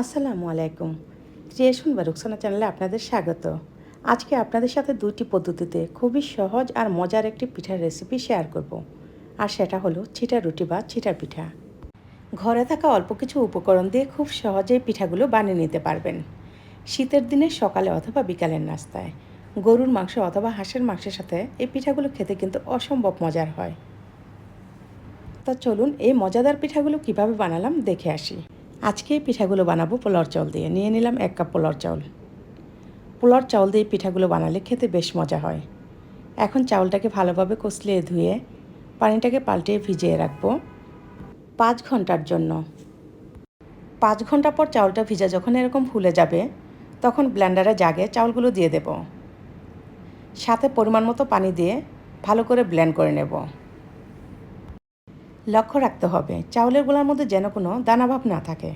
আসসালামু আলাইকুম। ক্রিয়েশন বা রুকসানা চ্যানেলে আপনাদের স্বাগত। আজকে আপনাদের সাথে দুইটি পদ্ধতিতে খুবই সহজ আর মজার একটি পিঠার রেসিপি শেয়ার করব। আর সেটা হলো ছিটা রুটি বা চিটা পিঠা। ঘরে থাকা অল্প কিছু উপকরণ দিয়ে খুব সহজেই পিঠাগুলো বানিয়ে নিতে পারবেন। শীতের দিনে সকালে অথবা বিকালের নাস্তায়। গরুর মাংস অথবা হাঁসের মাংসের সাথে এই পিঠাগুলো খেতে কিন্তু অসম্ভব মজার হয়। তা চলুন এই মজাদার পিঠাগুলো কীভাবে বানালাম দেখে আসি। আজকে পিঠাগুলো বানাবো পোলার চাউল দিয়ে। নিয়ে নিলাম এক কাপ পোলার চাউল। পোলার চাউল দিয়ে পিঠাগুলো বানালে খেতে বেশ মজা হয়। এখন চাউলটাকে ভালোভাবে কষলিয়ে ধুয়ে পানিটাকে পাল্টিয়ে ভিজিয়ে রাখব পাঁচ ঘণ্টার জন্য। পাঁচ ঘণ্টা পর চাউলটা ভিজা যখন এরকম ফুলে যাবে, তখন ব্লেন্ডারে জাগে চাউলগুলো দিয়ে দেব। সাথে পরিমাণ মতো পানি দিয়ে ভালো করে ব্লেন্ড করে নেব। লক্ষ্য রাখতে হবে, চাউলের গোলার মধ্যে যেন কোনো দানাভাব না থাকে।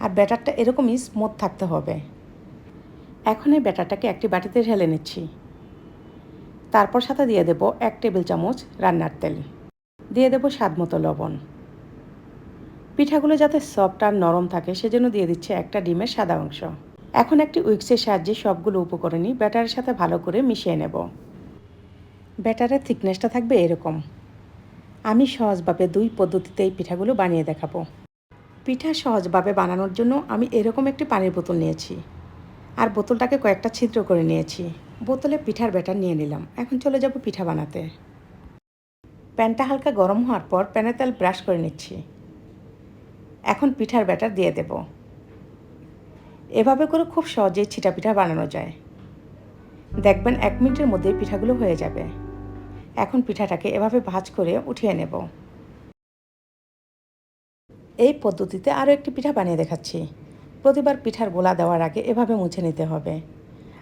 আর ব্যাটারটা এরকমই স্মুথ থাকতে হবে। এখন এই ব্যাটারটাকে একটি বাটিতে ঢেলে নিচ্ছি। তারপর সাথে দিয়ে দেব এক টেবিল চামচ রান্নার তেল। দিয়ে দেব স্বাদ মতো লবণ। পিঠাগুলো যাতে সফট আর নরম থাকে, সেজন্য দিয়ে দিচ্ছে একটা ডিমের সাদা অংশ। এখন একটি উইক্সের সাহায্যে সবগুলো উপকরণই ব্যাটারের সাথে ভালো করে মিশিয়ে নেব। ব্যাটারের থিকনেসটা থাকবে এরকম। আমি সহজভাবে দুই পদ্ধতিতে এই পিঠাগুলো বানিয়ে দেখাবো। পিঠা সহজভাবে বানানোর জন্য আমি এরকম একটি পানির বোতল নিয়েছি। আর বোতলটাকে কয়েকটা ছিদ্র করে নিয়েছি। বোতলে পিঠার ব্যাটার নিয়ে নিলাম। এখন চলে যাব পিঠা বানাতে। প্যানটা হালকা গরম হওয়ার পর প্যানের তেল ব্রাশ করে নিচ্ছি। এখন পিঠার ব্যাটার দিয়ে দেব। এভাবে করে খুব সহজেই ছিটা পিঠা বানানো যায়। দেখবেন এক মিনিটের মধ্যেই পিঠাগুলো হয়ে যাবে। এখন পিঠাটাকে এভাবে ভাজ করে উঠিয়ে নেব। এই পদ্ধতিতে আরও একটি পিঠা বানিয়ে দেখাচ্ছি। প্রতিবার পিঠার গোলা দেওয়ার আগে এভাবে মুছে নিতে হবে।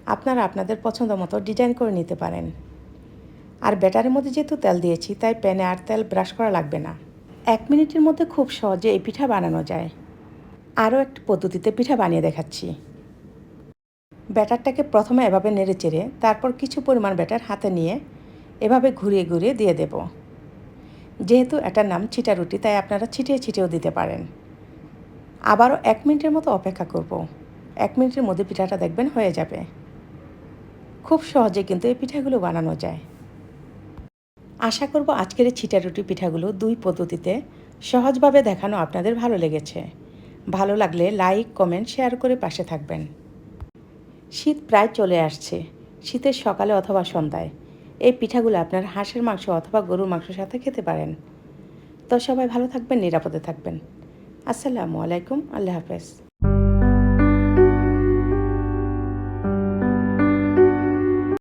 আপনারা আপনাদের পছন্দ মতো ডিজাইন করে নিতে পারেন। আর ব্যাটারের মধ্যে যেহেতু তেল দিয়েছি, তাই প্যানে আর তেল ব্রাশ করা লাগবে না। এক মিনিটের মধ্যে খুব সহজে এই পিঠা বানানো যায়। আরও একটি পদ্ধতিতে পিঠা বানিয়ে দেখাচ্ছি। ব্যাটারটাকে প্রথমে এভাবে নেড়ে চেড়ে তারপর কিছু পরিমাণ ব্যাটার হাতে নিয়ে এভাবে ঘুরিয়ে ঘুরিয়ে দিয়ে দেব। যেহেতু এটার নাম ছিটা রুটি তাই আপনারা ছিটিয়ে ছিটিয়েও দিতে পারেন। আবারও এক মিনিটের মতো অপেক্ষা করব। এক মিনিটের মধ্যে পিঠাটা দেখবেন হয়ে যাবে। খুব সহজে কিন্তু এই পিঠাগুলো বানানো যায়। আশা করব আজকের এই ছিটা রুটি পিঠাগুলো দুই পদ্ধতিতে সহজভাবে দেখানো আপনাদের ভালো লেগেছে। ভালো লাগলে লাইক, কমেন্ট, শেয়ার করে পাশে থাকবেন। শীত প্রায় চলে আসছে। শীতের সকালে অথবা সন্ধ্যায়। এই পিঠাগুলো আপনার হাঁসের মাংস অথবা গরুর মাংসের সাথে খেতে পারেন। তো সবাই ভালো থাকবেন, নিরাপদে থাকবেন। আসসালামু আলাইকুম, আল্লাহ হাফেজ।